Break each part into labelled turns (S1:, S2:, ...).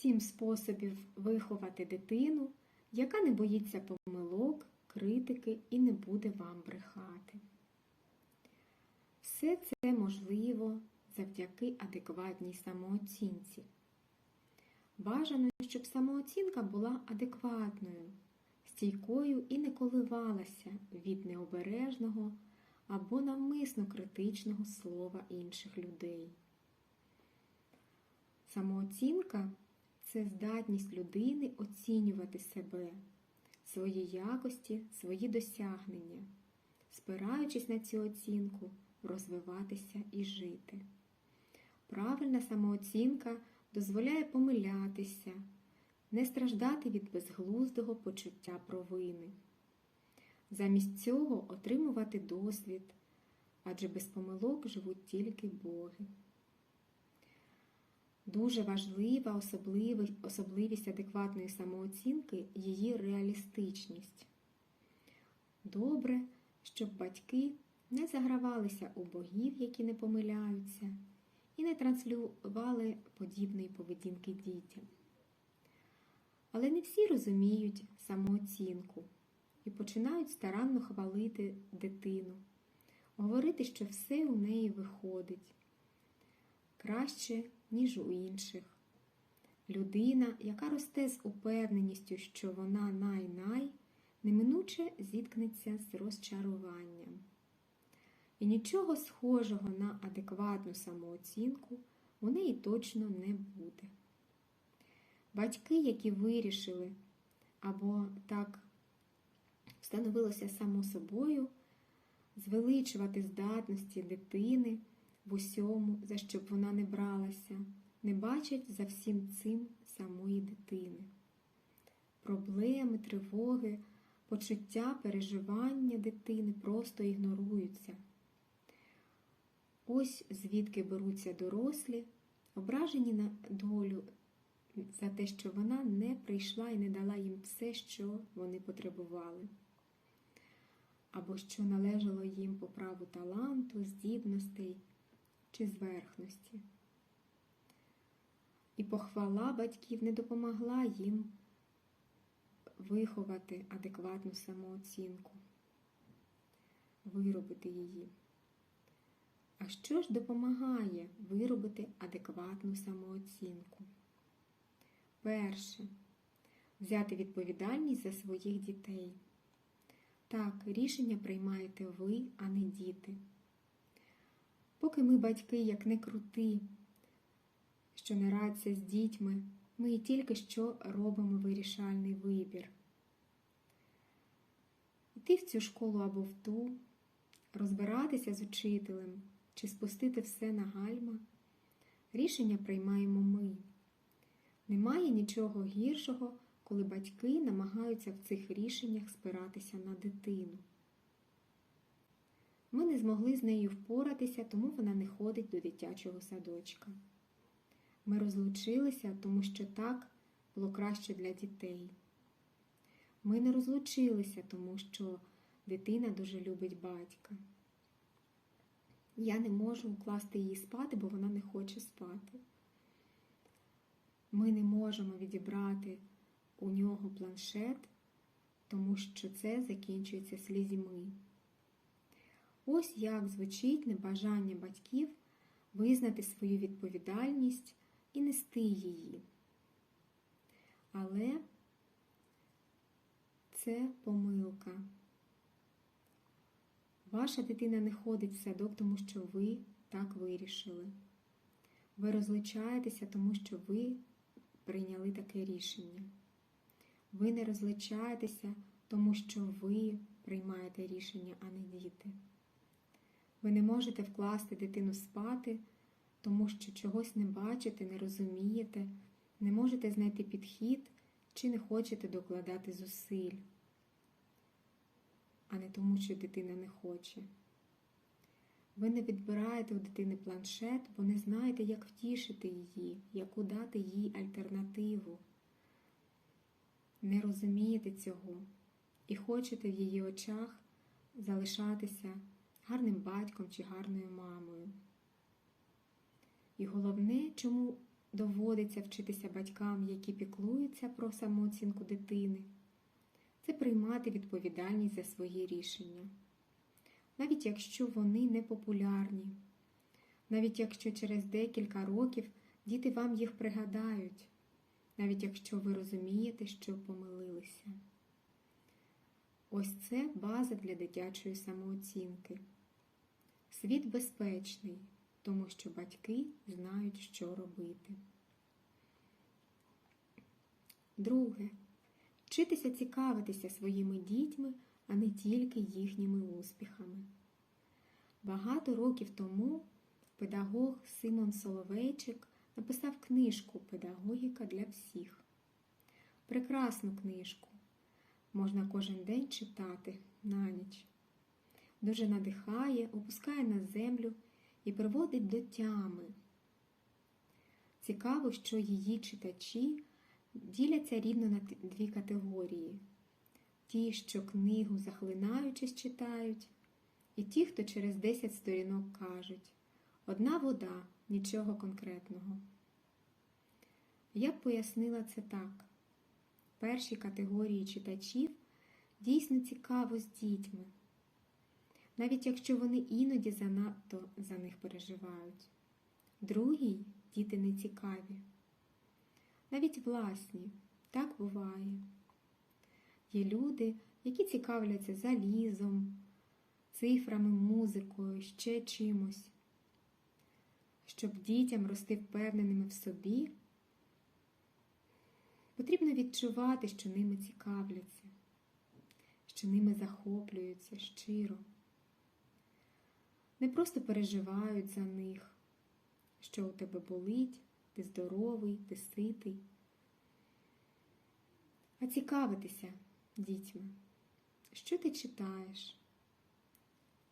S1: Сім способів виховати дитину, яка не боїться помилок, критики і не буде вам брехати. Все це можливо завдяки адекватній самооцінці. Бажано, щоб самооцінка була адекватною, стійкою і не коливалася від необережного або навмисно критичного слова інших людей. Самооцінка це здатність людини оцінювати себе, свої якості, свої досягнення, спираючись на цю оцінку, розвиватися і жити. Правильна самооцінка дозволяє помилятися, не страждати від безглуздого почуття провини. Замість цього отримувати досвід, адже без помилок живуть тільки боги. Дуже важлива особливість, адекватної самооцінки її реалістичність. Добре, щоб батьки не загравалися у богів, які не помиляються, і не транслювали подібної поведінки дітям. Але не всі розуміють самооцінку і починають старанно хвалити дитину, говорити, що все у неї виходить краще, ніж у інших. Людина, яка росте з упевненістю, що вона най-най, неминуче зіткнеться з розчаруванням. І нічого схожого на адекватну самооцінку у неї точно не буде. Батьки, які вирішили, або так встановилося само собою, звеличувати здатності дитини в усьому, за що б вона не бралася, не бачать за всім цим самої дитини. Проблеми, тривоги, почуття, переживання дитини просто ігноруються. Ось звідки беруться дорослі, ображені на долю за те, що вона не прийшла і не дала їм все, що вони потребували, або що належало їм по праву таланту, здібностей чи зверхності. І похвала батьків не допомогла їм виховати адекватну самооцінку, виробити її. А що ж допомагає виробити адекватну самооцінку? Перше. Взяти відповідальність за своїх дітей. Так, рішення приймаєте ви, а не діти. Поки ми, батьки, як не крути, що не радься з дітьми, ми і тільки що робимо вирішальний вибір. Йти в цю школу або в ту, розбиратися з учителем чи спустити все на гальма, рішення приймаємо ми. Немає нічого гіршого, коли батьки намагаються в цих рішеннях спиратися на дитину. Ми не змогли з нею впоратися, тому вона не ходить до дитячого садочка. Ми розлучилися, тому що так було краще для дітей. Ми не розлучилися, тому що дитина дуже любить батька. Я не можу укласти її спати, бо вона не хоче спати. Ми не можемо відібрати у нього планшет, тому що це закінчується слізьми. Ось як звучить небажання батьків визнати свою відповідальність і нести її. Але це помилка. Ваша дитина не ходить в садок, тому що ви так вирішили. Ви розлучаєтеся, тому що ви прийняли таке рішення. Ви не розлучаєтеся, тому що ви приймаєте рішення, а не діти. Ви не можете вкласти дитину спати, тому що чогось не бачите, не розумієте, не можете знайти підхід чи не хочете докладати зусиль, а не тому, що дитина не хоче. Ви не відбираєте у дитини планшет, бо не знаєте, як втішити її, яку дати їй альтернативу. Не розумієте цього і хочете в її очах залишатися гарним батьком чи гарною мамою. І головне, чому доводиться вчитися батькам, які піклуються про самооцінку дитини, це приймати відповідальність за свої рішення, навіть якщо вони не популярні, навіть якщо через декілька років діти вам їх пригадають, навіть якщо ви розумієте, що помилилися. Ось це база для дитячої самооцінки. Світ безпечний, тому що батьки знають, що робити. Друге. Вчитися цікавитися своїми дітьми, а не тільки їхніми успіхами. Багато років тому педагог Симон Соловейчик написав книжку Педагогіка для всіх. Прекрасну книжку. Можна кожен день читати на ніч. Дуже надихає, опускає на землю і приводить до тями. Цікаво, що її читачі діляться рівно на дві категорії: ті, що книгу захлинаючись читають, і ті, хто через 10 сторінок кажуть одна вода, нічого конкретного. Я б пояснила це так. Першій категорії читачів дійсно цікаво з дітьми, навіть якщо вони іноді занадто за них переживають. Другій діти не цікаві. Навіть власні, так буває. Є люди, які цікавляться залізом, цифрами, музикою, ще чимось. Щоб дітям рости впевненими в собі, потрібно відчувати, що ними цікавляться, що ними захоплюються щиро. Не просто переживають за них, що у тебе болить, ти здоровий, ти ситий, а цікавитися дітьми, що ти читаєш,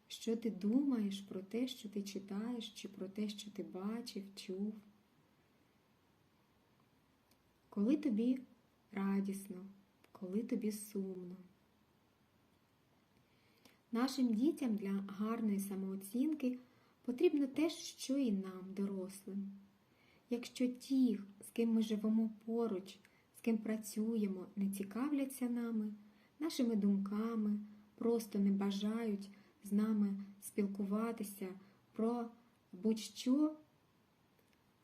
S1: що ти думаєш про те, що ти читаєш, чи про те, що ти бачив, чув. Коли тобі радісно, коли тобі сумно. Нашим дітям для гарної самооцінки потрібно те, що і нам, дорослим. Якщо ті, з ким ми живемо поруч, з ким працюємо, не цікавляться нами, нашими думками, просто не бажають з нами спілкуватися про будь-що,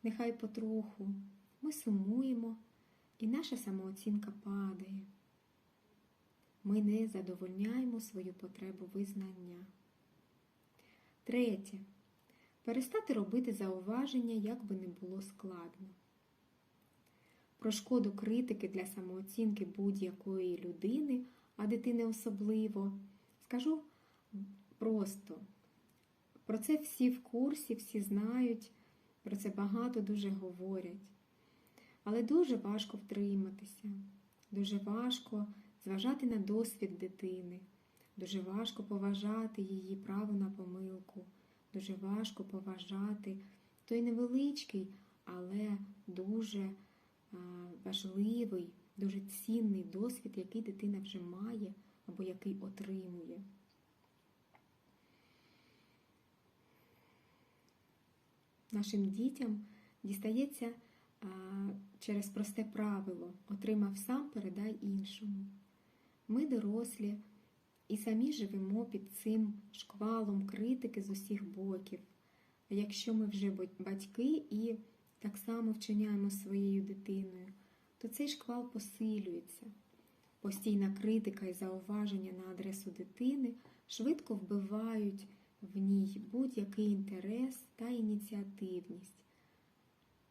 S1: нехай потроху ми сумуємо, і наша самооцінка падає. Ми не задовольняємо свою потребу визнання. Третє. Перестати робити зауваження, як би не було складно. Про шкоду критики для самооцінки будь-якої людини, а дитини особливо, скажу просто. Про це всі в курсі, всі знають, про це багато дуже говорять. Але дуже важко втриматися, дуже важко зважати на досвід дитини, дуже важко поважати її право на помилку, дуже важко поважати той невеличкий, але дуже важливий, дуже цінний досвід, який дитина вже має або який отримує. Нашим дітям дістається через просте правило отримав сам, передай іншому. Ми дорослі і самі живемо під цим шквалом критики з усіх боків. А якщо ми вже батьки і так само вчиняємо своєю дитиною, то цей шквал посилюється. Постійна критика і зауваження на адресу дитини швидко вбивають в ній будь-який інтерес та ініціативність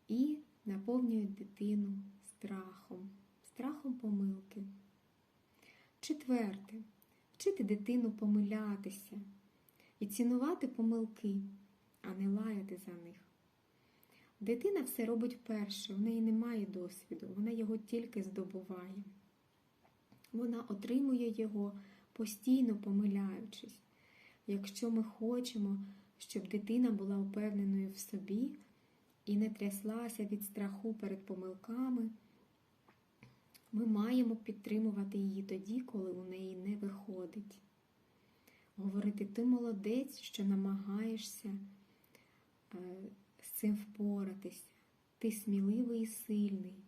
S1: і наповнюють дитину страхом, страхом помилки. Четверте, вчити дитину помилятися і цінувати помилки, а не лаяти за них. Дитина все робить вперше, в неї немає досвіду, вона його тільки здобуває. Вона отримує його постійно помиляючись. Якщо ми хочемо, щоб дитина була впевненою в собі і не тряслася від страху перед помилками, ми маємо підтримувати її тоді, коли у неї не виходить. Говорити, ти молодець, що намагаєшся е, з цим впоратися. Ти сміливий і сильний.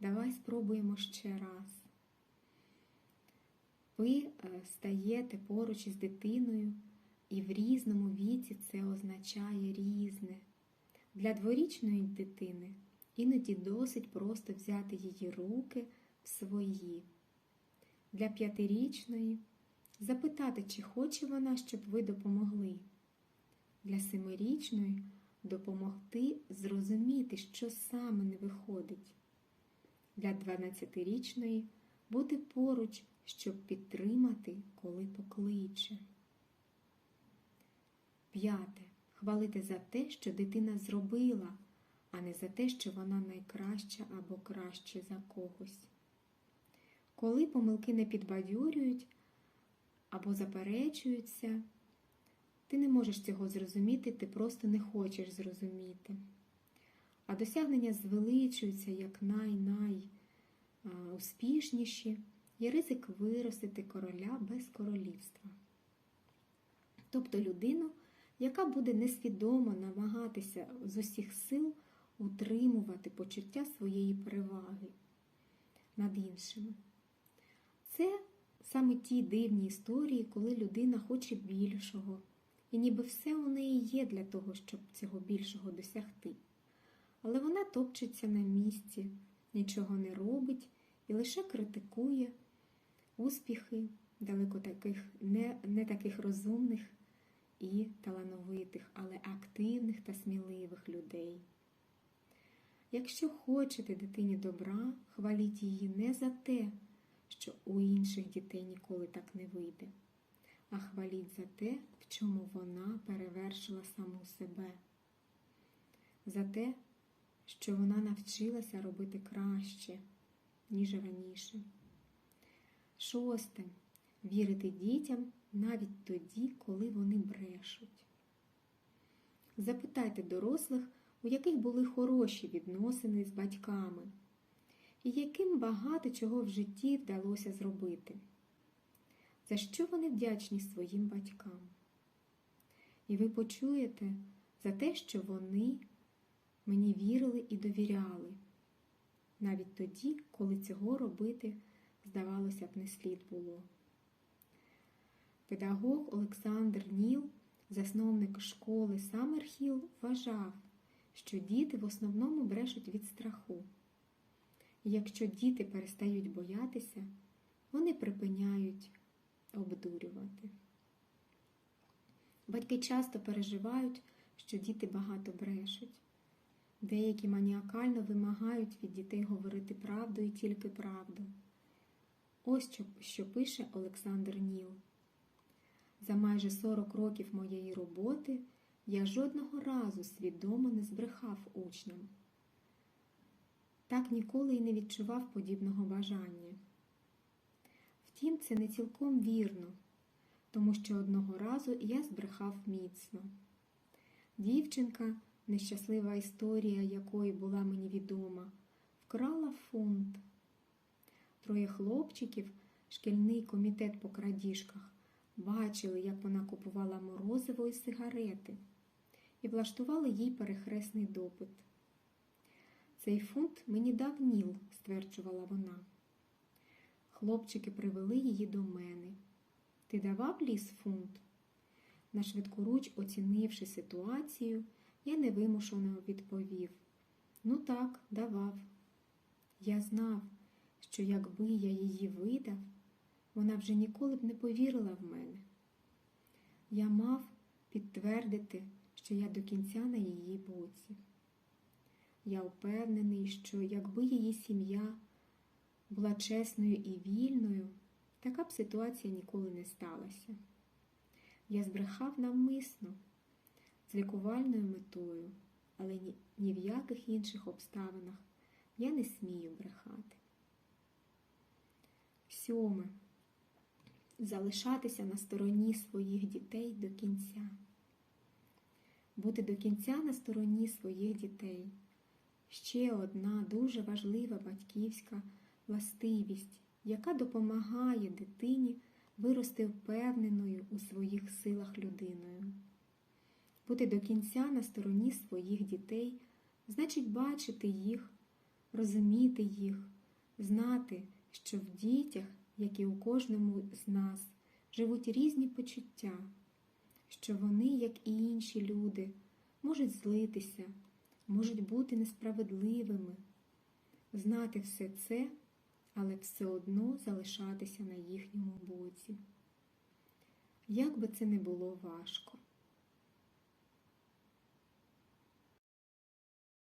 S1: Давай спробуємо ще раз. Ви е, стаєте поруч із дитиною, і в різному віці це означає різне. Для дворічної дитини іноді досить просто взяти її руки в свої. Для п'ятирічної запитати, чи хоче вона, щоб ви допомогли. Для семирічної допомогти зрозуміти, що саме не виходить. Для 12-річної бути поруч, щоб підтримати, коли покличе. П'яте. Хвалити за те, що дитина зробила, а не за те, що вона найкраща або краще за когось. Коли помилки не підбадьорюють або заперечуються, ти не можеш цього зрозуміти, ти просто не хочеш зрозуміти. А досягнення звеличуються як най-най успішніші, є ризик виростити короля без королівства. Тобто людину, яка буде несвідомо намагатися з усіх сил утримувати почуття своєї переваги над іншими. Це саме ті дивні історії, коли людина хоче більшого, і ніби все у неї є для того, щоб цього більшого досягти. Але вона топчеться на місці, нічого не робить і лише критикує успіхи далеко таких не, не таких розумних і талановитих, але активних та сміливих людей. Якщо хочете дитині добра, хваліть її не за те, що у інших дітей ніколи так не вийде, а хваліть за те, в чому вона перевершила саму себе, за те, що вона навчилася робити краще, ніж раніше. Шосте. Вірити дітям навіть тоді, коли вони брешуть. Запитайте дорослих, у яких були хороші відносини з батьками, і яким багато чого в житті вдалося зробити, за що вони вдячні своїм батькам. І ви почуєте за те, що вони мені вірили і довіряли, навіть тоді, коли цього робити, здавалося б, не слід було. Педагог Олександр Ніл, засновник школи Саммерхіл, вважав, що діти в основному брешуть від страху. Якщо діти перестають боятися, вони припиняють обдурювати. Батьки часто переживають, що діти багато брешуть. Деякі маніакально вимагають від дітей говорити правду і тільки правду. Ось що, що пише Олександр Ніл. За майже 40 років моєї роботи я жодного разу свідомо не збрехав учням. Так ніколи й не відчував подібного бажання. Втім, це не цілком вірно, тому що одного разу я збрехав міцно. Дівчинка, нещаслива історія якої була мені відома, вкрала фунт. Троє хлопчиків, шкільний комітет по крадіжках, бачили, як вона купувала морозиво і сигарети, і влаштували їй перехресний допит. Цей фунт мені дав Ніл, стверджувала вона. Хлопчики привели її до мене. Ти давав ліс фунт? На швидкоруч, оцінивши ситуацію, я невимушено відповів: Ну так, давав. Я знав, що якби я її видав, вона вже ніколи б не повірила в мене. Я мав підтвердити, що я до кінця на її боці. Я впевнений, що якби її сім'я була чесною і вільною, така б ситуація ніколи не сталася. Я збрехав навмисно з лікувальною метою, але ні, ні в яких інших обставинах я не смію брехати. Сьоме. Залишатися на стороні своїх дітей до кінця. Бути до кінця на стороні своїх дітей. Ще одна дуже важлива батьківська властивість, яка допомагає дитині вирости впевненою у своїх силах людиною. Бути до кінця на стороні своїх дітей значить бачити їх, розуміти їх, знати, що в дітях, як і у кожному з нас, живуть різні почуття, що вони, як і інші люди, можуть злитися, можуть бути несправедливими, знати все це, але все одно залишатися на їхньому боці. Як би це не було важко.